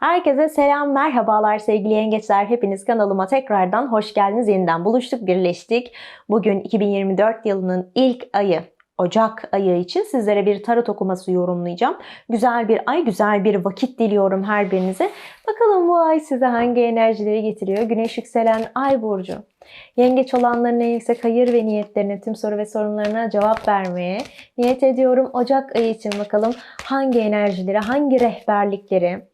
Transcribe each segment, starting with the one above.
Herkese selam, merhabalar sevgili yengeçler. Hepiniz kanalıma tekrardan hoş geldiniz. Yeniden buluştuk, birleştik. Bugün 2024 yılının ilk ayı. Ocak ayı için sizlere bir tarot okuması yorumlayacağım. Güzel bir ay, güzel bir vakit diliyorum her birinize. Bakalım bu ay size hangi enerjileri getiriyor? Güneş yükselen ay burcu. Yengeç olanların en yüksek hayır ve niyetlerine, tüm soru ve sorunlarına cevap vermeye niyet ediyorum. Ocak ayı için bakalım hangi enerjileri, hangi rehberlikleri,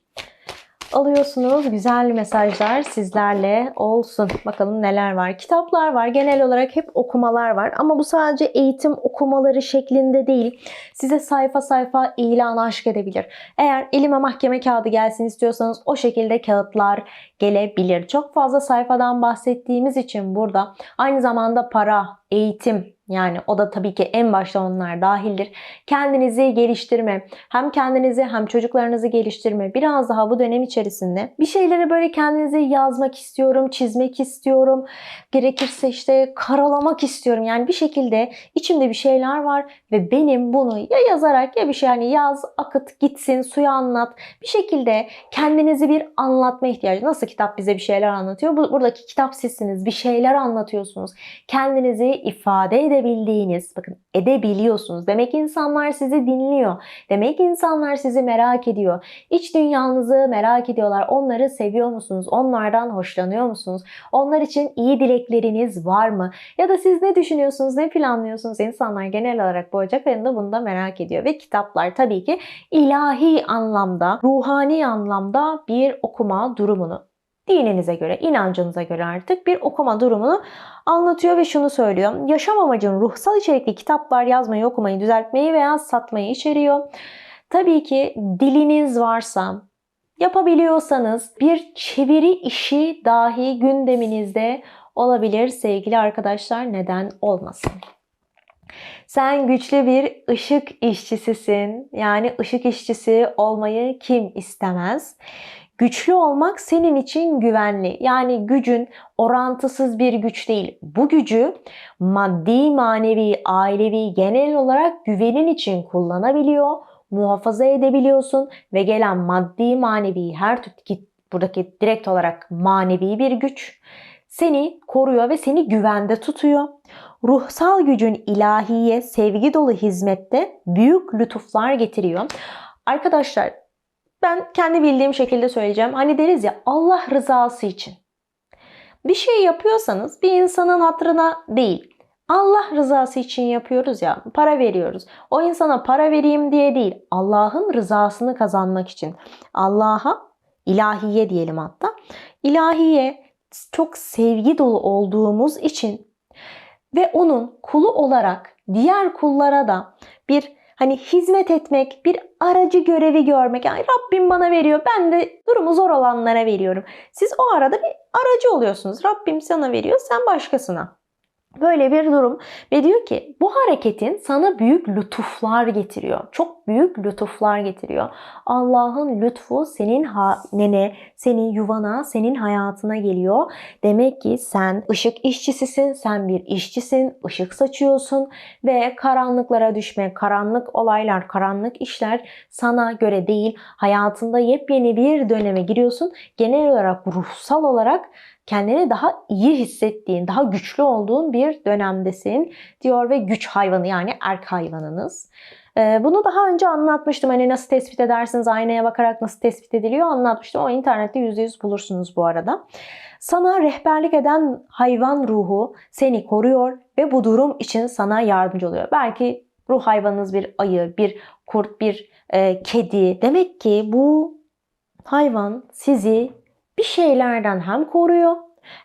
alıyorsunuz. Güzel mesajlar sizlerle olsun. Bakalım neler var. Kitaplar var. Genel olarak hep okumalar var. Ama bu sadece eğitim okumaları şeklinde değil. Size sayfa sayfa ilan aşk edebilir. Eğer elime mahkeme kağıdı gelsin istiyorsanız o şekilde kağıtlar gelebilir. Çok fazla sayfadan bahsettiğimiz için burada aynı zamanda para, eğitim, yani o da tabii ki en başta onlar dahildir. Kendinizi geliştirme, hem kendinizi hem çocuklarınızı geliştirme. Biraz daha bu dönem içerisinde bir şeyleri böyle kendinizi yazmak istiyorum, çizmek istiyorum. Gerekirse işte karalamak istiyorum. Yani bir şekilde içimde bir şeyler var ve benim bunu ya yazarak ya bir şey hani yaz, akıt, gitsin, suya anlat. Bir şekilde kendinizi bir anlatma ihtiyacı. Nasıl kitap bize bir şeyler anlatıyor? Bu, buradaki kitap sizsiniz. Bir şeyler anlatıyorsunuz. Kendinizi ifade edebildiğiniz, bakın edebiliyorsunuz. Demek insanlar sizi dinliyor. Demek insanlar sizi merak ediyor. İç dünyanızı merak ediyorlar. Onları seviyor musunuz? Onlardan hoşlanıyor musunuz? Onlar için iyi dilekleriniz var mı? Ya da siz ne düşünüyorsunuz, ne planlıyorsunuz? İnsanlar genel olarak bu Ocak ayında bunu da merak ediyor. Ve kitaplar tabii ki ilahi anlamda, ruhani anlamda bir okuma durumunu dininize göre, inancınıza göre artık bir okuma durumunu anlatıyor ve şunu söylüyor. Yaşam amacın ruhsal içerikli kitaplar yazmayı, okumayı, düzeltmeyi veya satmayı içeriyor. Tabii ki diliniz varsa, yapabiliyorsanız bir çeviri işi dahi gündeminizde olabilir sevgili arkadaşlar. Neden olmasın? Sen güçlü bir ışık işçisisin. Yani ışık işçisi olmayı kim istemez? Güçlü olmak senin için güvenli. Yani gücün orantısız bir güç değil. Bu gücü maddi, manevi, ailevi genel olarak güvenin için kullanabiliyor, muhafaza edebiliyorsun ve gelen maddi, manevi her türlü buradaki direkt olarak manevi bir güç seni koruyor ve seni güvende tutuyor. Ruhsal gücün ilahiye, sevgi dolu hizmette büyük lütuflar getiriyor. Arkadaşlar ben kendi bildiğim şekilde söyleyeceğim. Hani deriz ya Allah rızası için. Bir şey yapıyorsanız bir insanın hatırına değil. Allah rızası için yapıyoruz ya. Para veriyoruz. O insana para vereyim diye değil. Allah'ın rızasını kazanmak için. Allah'a ilahiye diyelim hatta. İlahiye çok sevgi dolu olduğumuz için ve onun kulu olarak diğer kullara da bir hani hizmet etmek, bir aracı görevi görmek. Yani Rabbim bana veriyor. Ben de durumu zor olanlara veriyorum. Siz o arada bir aracı oluyorsunuz. Rabbim sana veriyor, sen başkasına. Böyle bir durum ve diyor ki bu hareketin sana büyük lütuflar getiriyor. Çok büyük lütuflar getiriyor. Allah'ın lütfu senin hanene, senin yuvana, senin hayatına geliyor. Demek ki sen ışık işçisisin, sen bir işçisin, ışık saçıyorsun ve karanlıklara düşme, karanlık olaylar, karanlık işler sana göre değil. Hayatında yepyeni bir döneme giriyorsun. Genel olarak ruhsal olarak kendini daha iyi hissettiğin, daha güçlü olduğun bir dönemdesin diyor ve güç hayvanı yani erk hayvanınız. Ee, bunu daha önce anlatmıştım. Hani nasıl tespit edersiniz, aynaya bakarak nasıl tespit ediliyor anlatmıştım. O internette %100 bulursunuz bu arada. Sana rehberlik eden hayvan ruhu seni koruyor ve bu durum için sana yardımcı oluyor. Belki ruh hayvanınız bir ayı, bir kurt, bir e, kedi. Demek ki bu hayvan sizi bir şeylerden hem koruyor,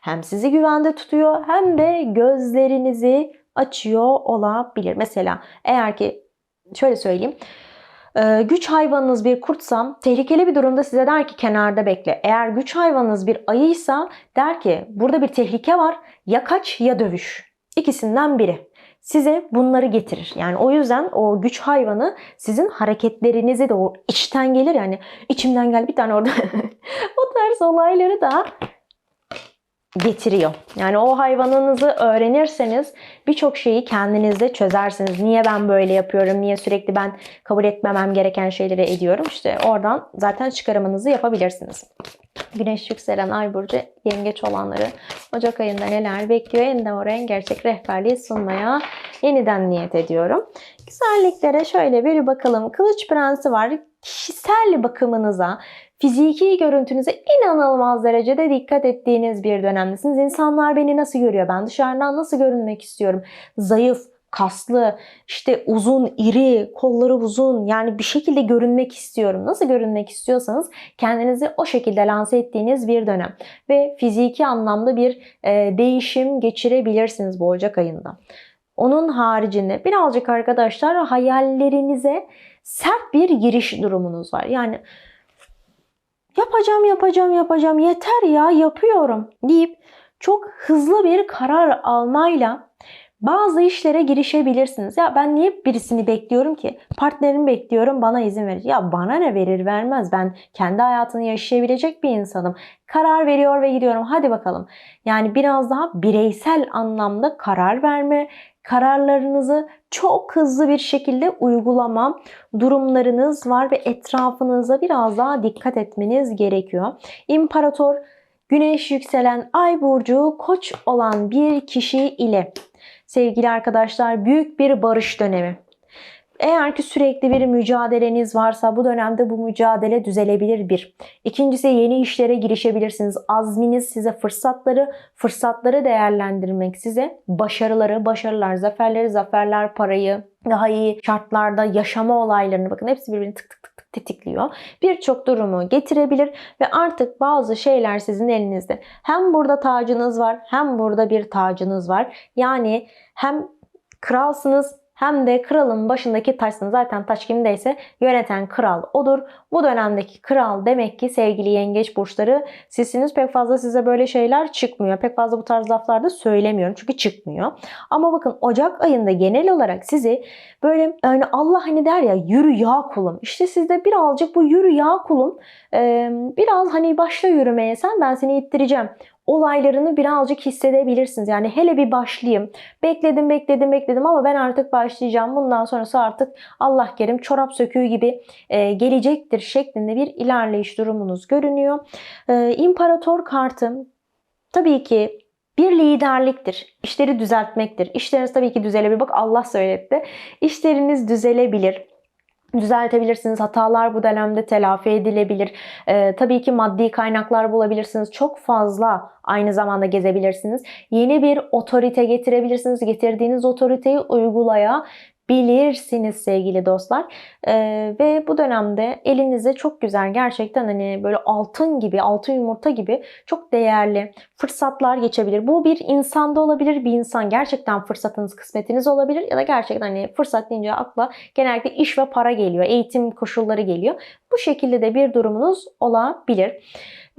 hem sizi güvende tutuyor, hem de gözlerinizi açıyor olabilir. Mesela eğer ki şöyle söyleyeyim. Ee, güç hayvanınız bir kurtsam tehlikeli bir durumda size der ki kenarda bekle. Eğer güç hayvanınız bir ayıysa der ki burada bir tehlike var ya kaç ya dövüş. İkisinden biri size bunları getirir. Yani o yüzden o güç hayvanı sizin hareketlerinizi de o içten gelir yani içimden gel bir tane orada o tarz olayları da getiriyor. Yani o hayvanınızı öğrenirseniz birçok şeyi kendinizde çözersiniz. Niye ben böyle yapıyorum? Niye sürekli ben kabul etmemem gereken şeyleri ediyorum? İşte oradan zaten çıkarımınızı yapabilirsiniz. Güneş yükselen ay burcu yengeç olanları Ocak ayında neler bekliyor? Endeavoren gerçek rehberliği sunmaya yeniden niyet ediyorum. Güzelliklere şöyle bir bakalım. Kılıç prensi var. Kişisel bakımınıza, fiziki görüntünüze inanılmaz derecede dikkat ettiğiniz bir dönemdesiniz. İnsanlar beni nasıl görüyor? Ben dışarıdan nasıl görünmek istiyorum? Zayıf, kaslı, işte uzun, iri, kolları uzun yani bir şekilde görünmek istiyorum. Nasıl görünmek istiyorsanız kendinizi o şekilde lanse ettiğiniz bir dönem ve fiziki anlamda bir e, değişim geçirebilirsiniz bu Ocak ayında. Onun haricinde birazcık arkadaşlar hayallerinize sert bir giriş durumunuz var. Yani yapacağım yapacağım yapacağım yeter ya yapıyorum deyip çok hızlı bir karar almayla bazı işlere girişebilirsiniz. Ya ben niye birisini bekliyorum ki? Partnerimi bekliyorum bana izin verir. Ya bana ne verir vermez. Ben kendi hayatını yaşayabilecek bir insanım. Karar veriyor ve gidiyorum. Hadi bakalım. Yani biraz daha bireysel anlamda karar verme, kararlarınızı çok hızlı bir şekilde uygulama durumlarınız var ve etrafınıza biraz daha dikkat etmeniz gerekiyor. İmparator Güneş yükselen Ay burcu Koç olan bir kişi ile sevgili arkadaşlar büyük bir barış dönemi. Eğer ki sürekli bir mücadeleniz varsa bu dönemde bu mücadele düzelebilir bir. İkincisi yeni işlere girişebilirsiniz. Azminiz size fırsatları, fırsatları değerlendirmek size başarıları, başarılar, zaferleri, zaferler, parayı, daha iyi şartlarda yaşama olaylarını bakın hepsi birbirini tık tık tetikliyor. Birçok durumu getirebilir ve artık bazı şeyler sizin elinizde. Hem burada tacınız var hem burada bir tacınız var. Yani hem kralsınız hem de kralın başındaki taşsınız. Zaten taş kimdeyse yöneten kral odur. Bu dönemdeki kral demek ki sevgili yengeç burçları sizsiniz. Pek fazla size böyle şeyler çıkmıyor. Pek fazla bu tarz laflarda söylemiyorum çünkü çıkmıyor. Ama bakın Ocak ayında genel olarak sizi böyle yani Allah hani der ya yürü ya kulum. İşte sizde birazcık bu yürü ya kulum biraz hani başla yürümeye sen ben seni ittireceğim olaylarını birazcık hissedebilirsiniz. Yani hele bir başlayayım. Bekledim, bekledim, bekledim ama ben artık başlayacağım. Bundan sonrası artık Allah kerim çorap söküğü gibi e, gelecektir şeklinde bir ilerleyiş durumunuz görünüyor. E, İmparator kartı tabii ki bir liderliktir. İşleri düzeltmektir. İşleriniz tabii ki düzelebilir. Bak Allah söyletti. İşleriniz düzelebilir düzeltebilirsiniz. Hatalar bu dönemde telafi edilebilir. Ee, tabii ki maddi kaynaklar bulabilirsiniz. Çok fazla aynı zamanda gezebilirsiniz. Yeni bir otorite getirebilirsiniz. Getirdiğiniz otoriteyi uygulaya bilirsiniz sevgili dostlar. Ee, ve bu dönemde elinize çok güzel gerçekten hani böyle altın gibi, altın yumurta gibi çok değerli fırsatlar geçebilir. Bu bir insanda olabilir. Bir insan gerçekten fırsatınız, kısmetiniz olabilir ya da gerçekten hani fırsat deyince akla genellikle iş ve para geliyor. Eğitim koşulları geliyor. Bu şekilde de bir durumunuz olabilir.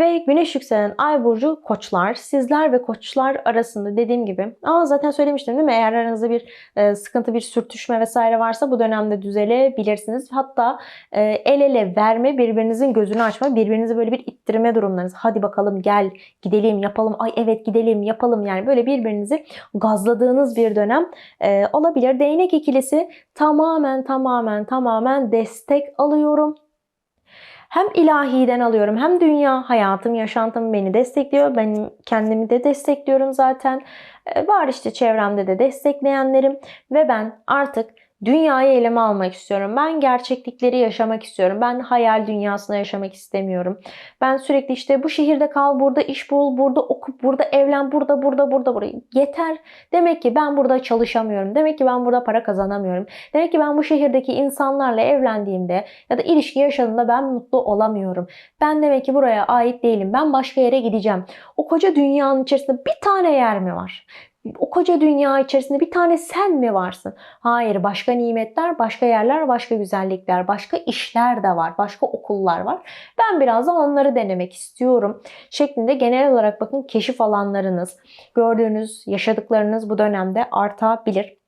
Ve güneş yükselen ay burcu koçlar. Sizler ve koçlar arasında dediğim gibi ama zaten söylemiştim değil mi? Eğer aranızda bir e, sıkıntı, bir sürtüşme vesaire varsa bu dönemde düzelebilirsiniz. Hatta e, el ele verme, birbirinizin gözünü açma, birbirinizi böyle bir ittirme durumlarınız. Hadi bakalım gel gidelim yapalım. Ay evet gidelim yapalım. Yani böyle birbirinizi gazladığınız bir dönem e, olabilir. Değnek ikilisi tamamen tamamen tamamen destek alıyorum hem ilahiden alıyorum hem dünya hayatım, yaşantım beni destekliyor. Ben kendimi de destekliyorum zaten. Ee, var işte çevremde de destekleyenlerim ve ben artık Dünyayı elime almak istiyorum. Ben gerçeklikleri yaşamak istiyorum. Ben hayal dünyasında yaşamak istemiyorum. Ben sürekli işte bu şehirde kal, burada iş bul, burada oku, burada evlen, burada, burada, burada, burada. Yeter. Demek ki ben burada çalışamıyorum. Demek ki ben burada para kazanamıyorum. Demek ki ben bu şehirdeki insanlarla evlendiğimde ya da ilişki yaşadığımda ben mutlu olamıyorum. Ben demek ki buraya ait değilim. Ben başka yere gideceğim. O koca dünyanın içerisinde bir tane yer mi var? O koca dünya içerisinde bir tane sen mi varsın? Hayır, başka nimetler, başka yerler, başka güzellikler, başka işler de var, başka okullar var. Ben biraz da onları denemek istiyorum. Şeklinde genel olarak bakın keşif alanlarınız, gördüğünüz, yaşadıklarınız bu dönemde artabilir.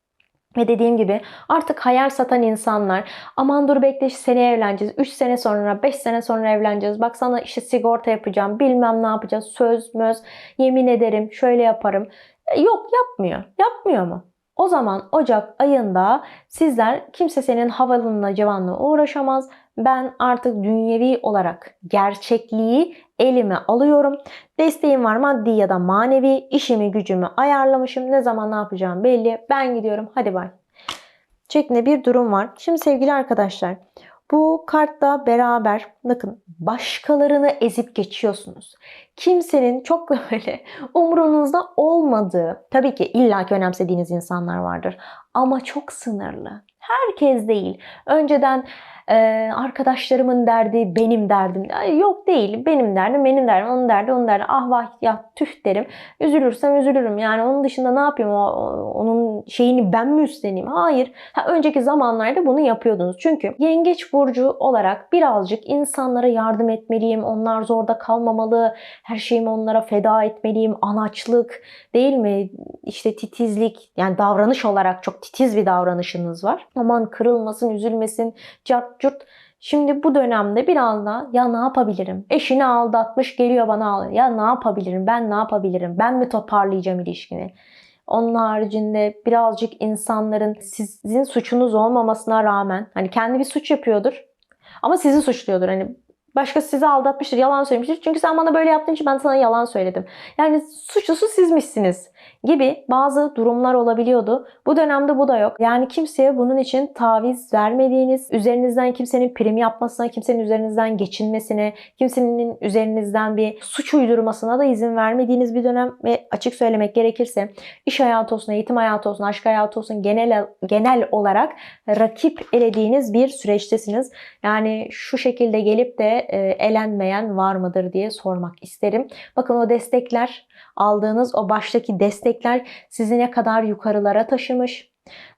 Ve dediğim gibi artık hayal satan insanlar aman dur bekle seneye evleneceğiz. 3 sene sonra 5 sene sonra evleneceğiz. Bak sana işte sigorta yapacağım bilmem ne yapacağız. Söz möz yemin ederim şöyle yaparım. E, Yok yapmıyor. Yapmıyor mu? O zaman Ocak ayında sizler kimse senin havalınla civanla uğraşamaz. Ben artık dünyevi olarak gerçekliği elime alıyorum. Desteğim var maddi ya da manevi. İşimi gücümü ayarlamışım. Ne zaman ne yapacağım belli. Ben gidiyorum. Hadi bay. Şeklinde bir durum var. Şimdi sevgili arkadaşlar bu kartla beraber bakın başkalarını ezip geçiyorsunuz. Kimsenin çok böyle umrunuzda olmadığı, tabii ki illaki önemsediğiniz insanlar vardır ama çok sınırlı. Herkes değil. Önceden e, arkadaşlarımın derdi benim derdim. Ay, Yok değil. Benim derdim benim derdim. Onun derdi onun derdi. Ah vah ya tüh derim. Üzülürsem üzülürüm. Yani onun dışında ne yapayım? O, onun şeyini ben mi üstleneyim? Hayır. Ha, önceki zamanlarda bunu yapıyordunuz. Çünkü yengeç burcu olarak birazcık insanlara yardım etmeliyim. Onlar zorda kalmamalı. Her şeyimi onlara feda etmeliyim. Anaçlık değil mi? İşte titizlik. Yani davranış olarak çok titiz bir davranışınız var. Aman kırılmasın, üzülmesin, cart curt. Şimdi bu dönemde biraz da ya ne yapabilirim? Eşini aldatmış geliyor bana ağlıyor. Ya ne yapabilirim? Ben ne yapabilirim? Ben mi toparlayacağım ilişkini? Onun haricinde birazcık insanların sizin suçunuz olmamasına rağmen hani kendi bir suç yapıyordur ama sizi suçluyordur. Hani başkası sizi aldatmıştır, yalan söylemiştir. Çünkü sen bana böyle yaptığın için ben sana yalan söyledim. Yani suçlusu sizmişsiniz gibi bazı durumlar olabiliyordu. Bu dönemde bu da yok. Yani kimseye bunun için taviz vermediğiniz, üzerinizden kimsenin prim yapmasına, kimsenin üzerinizden geçinmesine, kimsenin üzerinizden bir suç uydurmasına da izin vermediğiniz bir dönem ve açık söylemek gerekirse iş hayatı olsun, eğitim hayatı olsun, aşk hayatı olsun genel genel olarak rakip elediğiniz bir süreçtesiniz. Yani şu şekilde gelip de elenmeyen var mıdır diye sormak isterim. Bakın o destekler, aldığınız o baştaki destekler sizi ne kadar yukarılara taşımış.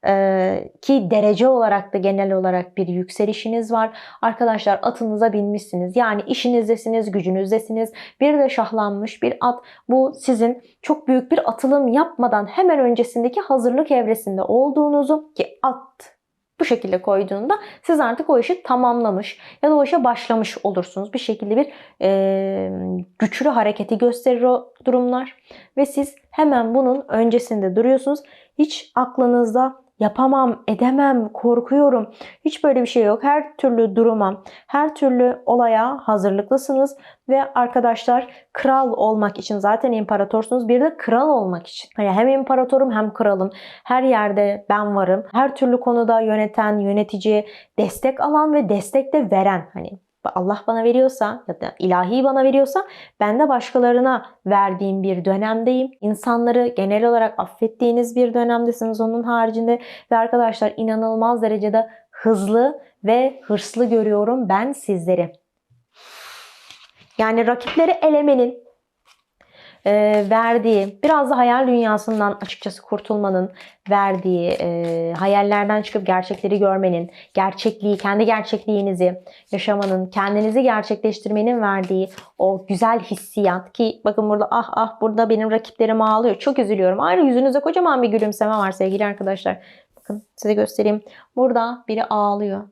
Ee, ki derece olarak da genel olarak bir yükselişiniz var. Arkadaşlar atınıza binmişsiniz. Yani işinizdesiniz, gücünüzdesiniz. Bir de şahlanmış bir at. Bu sizin çok büyük bir atılım yapmadan hemen öncesindeki hazırlık evresinde olduğunuzu ki at bu şekilde koyduğunda siz artık o işi tamamlamış ya da o işe başlamış olursunuz. Bir şekilde bir e, güçlü hareketi gösterir o durumlar ve siz hemen bunun öncesinde duruyorsunuz. Hiç aklınızda yapamam, edemem, korkuyorum. Hiç böyle bir şey yok. Her türlü duruma, her türlü olaya hazırlıklısınız ve arkadaşlar kral olmak için zaten imparatorsunuz. Bir de kral olmak için. Yani hem imparatorum hem kralım. Her yerde ben varım. Her türlü konuda yöneten, yönetici, destek alan ve destek de veren. Hani Allah bana veriyorsa ya da ilahi bana veriyorsa ben de başkalarına verdiğim bir dönemdeyim. İnsanları genel olarak affettiğiniz bir dönemdesiniz onun haricinde ve arkadaşlar inanılmaz derecede hızlı ve hırslı görüyorum ben sizleri. Yani rakipleri elemenin e, verdiği, biraz da hayal dünyasından açıkçası kurtulmanın verdiği, e, hayallerden çıkıp gerçekleri görmenin, gerçekliği, kendi gerçekliğinizi yaşamanın, kendinizi gerçekleştirmenin verdiği o güzel hissiyat ki bakın burada ah ah burada benim rakiplerim ağlıyor. Çok üzülüyorum. Ayrı yüzünüzde kocaman bir gülümseme var sevgili arkadaşlar. Bakın size göstereyim. Burada biri ağlıyor.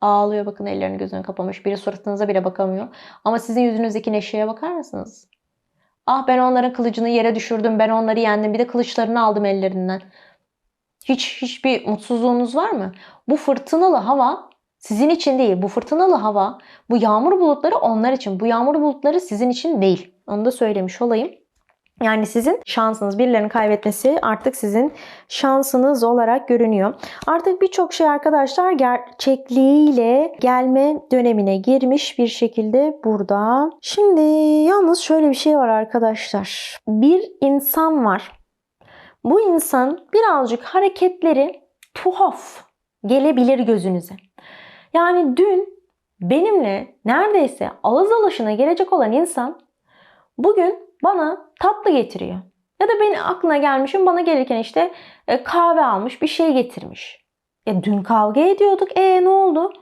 Ağlıyor bakın ellerini gözünü kapamış. Biri suratınıza bile bakamıyor. Ama sizin yüzünüzdeki neşeye bakar mısınız? Ah ben onların kılıcını yere düşürdüm. Ben onları yendim. Bir de kılıçlarını aldım ellerinden. Hiç hiçbir mutsuzluğunuz var mı? Bu fırtınalı hava sizin için değil. Bu fırtınalı hava, bu yağmur bulutları onlar için. Bu yağmur bulutları sizin için değil. Onu da söylemiş olayım. Yani sizin şansınız, birilerinin kaybetmesi artık sizin şansınız olarak görünüyor. Artık birçok şey arkadaşlar gerçekliğiyle gelme dönemine girmiş bir şekilde burada. Şimdi yalnız şöyle bir şey var arkadaşlar. Bir insan var. Bu insan birazcık hareketleri tuhaf gelebilir gözünüze. Yani dün benimle neredeyse ağız alışına gelecek olan insan bugün bana tatlı getiriyor. Ya da beni aklına gelmişim bana gelirken işte e, kahve almış bir şey getirmiş. Ya dün kavga ediyorduk. E ne oldu?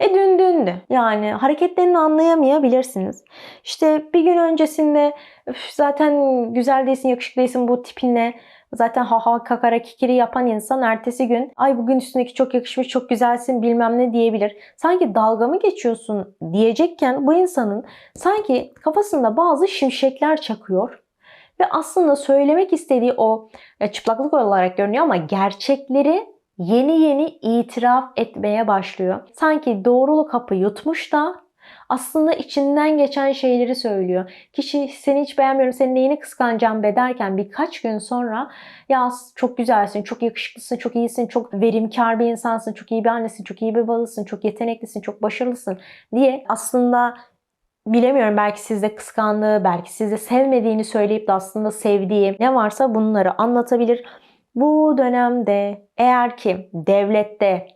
E dün dündü. Yani hareketlerini anlayamayabilirsiniz. İşte bir gün öncesinde "Üf, zaten güzel değilsin, yakışıklı değilsin bu tipinle Zaten ha ha kakara kikiri yapan insan ertesi gün ay bugün üstündeki çok yakışmış çok güzelsin bilmem ne diyebilir. Sanki dalga mı geçiyorsun diyecekken bu insanın sanki kafasında bazı şimşekler çakıyor. Ve aslında söylemek istediği o ya çıplaklık olarak görünüyor ama gerçekleri yeni yeni itiraf etmeye başlıyor. Sanki doğruluk kapı yutmuş da aslında içinden geçen şeyleri söylüyor. Kişi seni hiç beğenmiyorum, senin neyini kıskanacağım be derken birkaç gün sonra ya çok güzelsin, çok yakışıklısın, çok iyisin, çok verimkar bir insansın, çok iyi bir annesin, çok iyi bir babasın, çok yeteneklisin, çok başarılısın diye aslında bilemiyorum belki sizde kıskandığı, belki sizde sevmediğini söyleyip de aslında sevdiği ne varsa bunları anlatabilir. Bu dönemde eğer ki devlette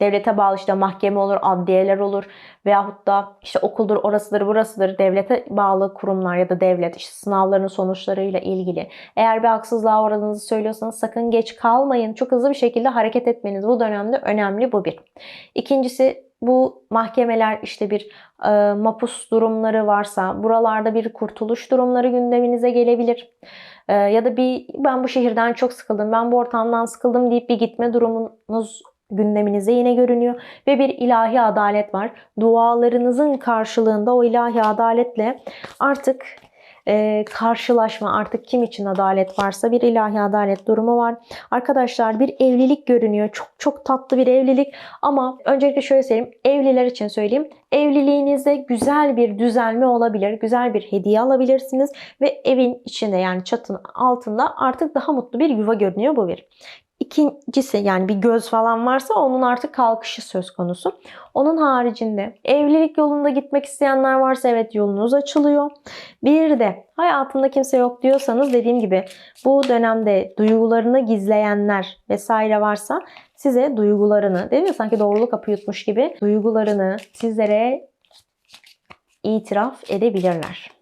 devlete bağlı işte mahkeme olur, adliyeler olur veyahut da işte okuldur, orasıdır, burasıdır devlete bağlı kurumlar ya da devlet işte sınavların sonuçlarıyla ilgili. Eğer bir haksızlığa uğradığınızı söylüyorsanız sakın geç kalmayın. Çok hızlı bir şekilde hareket etmeniz bu dönemde önemli bu bir. İkincisi bu mahkemeler işte bir e, mapus durumları varsa buralarda bir kurtuluş durumları gündeminize gelebilir. E, ya da bir ben bu şehirden çok sıkıldım, ben bu ortamdan sıkıldım deyip bir gitme durumunuz gündeminize yine görünüyor ve bir ilahi adalet var. Dualarınızın karşılığında o ilahi adaletle artık e, karşılaşma artık kim için adalet varsa bir ilahi adalet durumu var. Arkadaşlar bir evlilik görünüyor. Çok çok tatlı bir evlilik ama öncelikle şöyle söyleyeyim. Evliler için söyleyeyim. Evliliğinizde güzel bir düzelme olabilir. Güzel bir hediye alabilirsiniz ve evin içinde yani çatının altında artık daha mutlu bir yuva görünüyor bu bir. İkincisi yani bir göz falan varsa onun artık kalkışı söz konusu. Onun haricinde evlilik yolunda gitmek isteyenler varsa evet yolunuz açılıyor. Bir de hayatımda kimse yok diyorsanız dediğim gibi bu dönemde duygularını gizleyenler vesaire varsa size duygularını değil mi sanki doğruluk kapı yutmuş gibi duygularını sizlere itiraf edebilirler.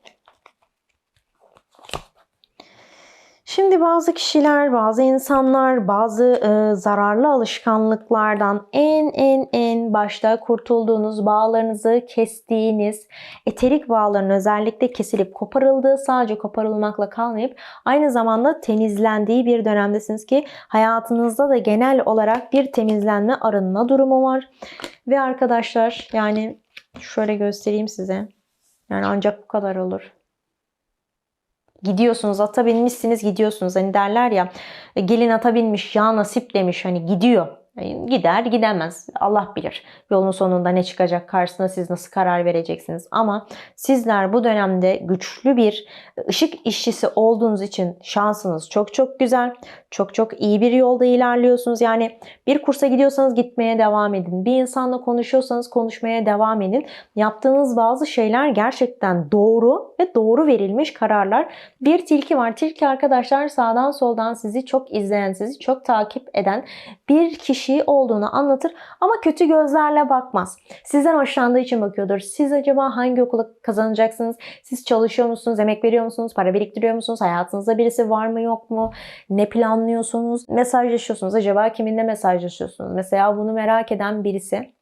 Şimdi bazı kişiler, bazı insanlar, bazı e, zararlı alışkanlıklardan en en en başta kurtulduğunuz, bağlarınızı kestiğiniz, eterik bağların özellikle kesilip koparıldığı, sadece koparılmakla kalmayıp aynı zamanda temizlendiği bir dönemdesiniz ki hayatınızda da genel olarak bir temizlenme, arınma durumu var. Ve arkadaşlar yani şöyle göstereyim size. Yani ancak bu kadar olur. Gidiyorsunuz ata binmişsiniz gidiyorsunuz. Hani derler ya gelin ata binmiş ya nasip demiş hani gidiyor. Gider gidemez. Allah bilir. Yolun sonunda ne çıkacak karşısına siz nasıl karar vereceksiniz. Ama sizler bu dönemde güçlü bir ışık işçisi olduğunuz için şansınız çok çok güzel. Çok çok iyi bir yolda ilerliyorsunuz. Yani bir kursa gidiyorsanız gitmeye devam edin. Bir insanla konuşuyorsanız konuşmaya devam edin. Yaptığınız bazı şeyler gerçekten doğru ve doğru verilmiş kararlar. Bir tilki var. Tilki arkadaşlar sağdan soldan sizi çok izleyen, sizi çok takip eden bir kişi olduğunu anlatır ama kötü gözlerle bakmaz. Sizden hoşlandığı için bakıyordur. Siz acaba hangi okula kazanacaksınız? Siz çalışıyor musunuz? Emek veriyor musunuz? Para biriktiriyor musunuz? Hayatınızda birisi var mı yok mu? Ne planlıyorsunuz? Mesajlaşıyorsunuz. Acaba kiminle mesajlaşıyorsunuz? Mesela bunu merak eden birisi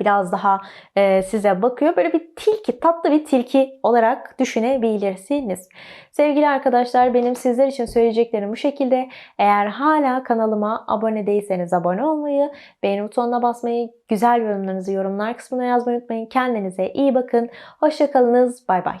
biraz daha e, size bakıyor. Böyle bir tilki, tatlı bir tilki olarak düşünebilirsiniz. Sevgili arkadaşlar benim sizler için söyleyeceklerim bu şekilde. Eğer hala kanalıma abone değilseniz abone olmayı, beğeni butonuna basmayı, güzel yorumlarınızı yorumlar kısmına yazmayı unutmayın. Kendinize iyi bakın. Hoşçakalınız. Bay bay.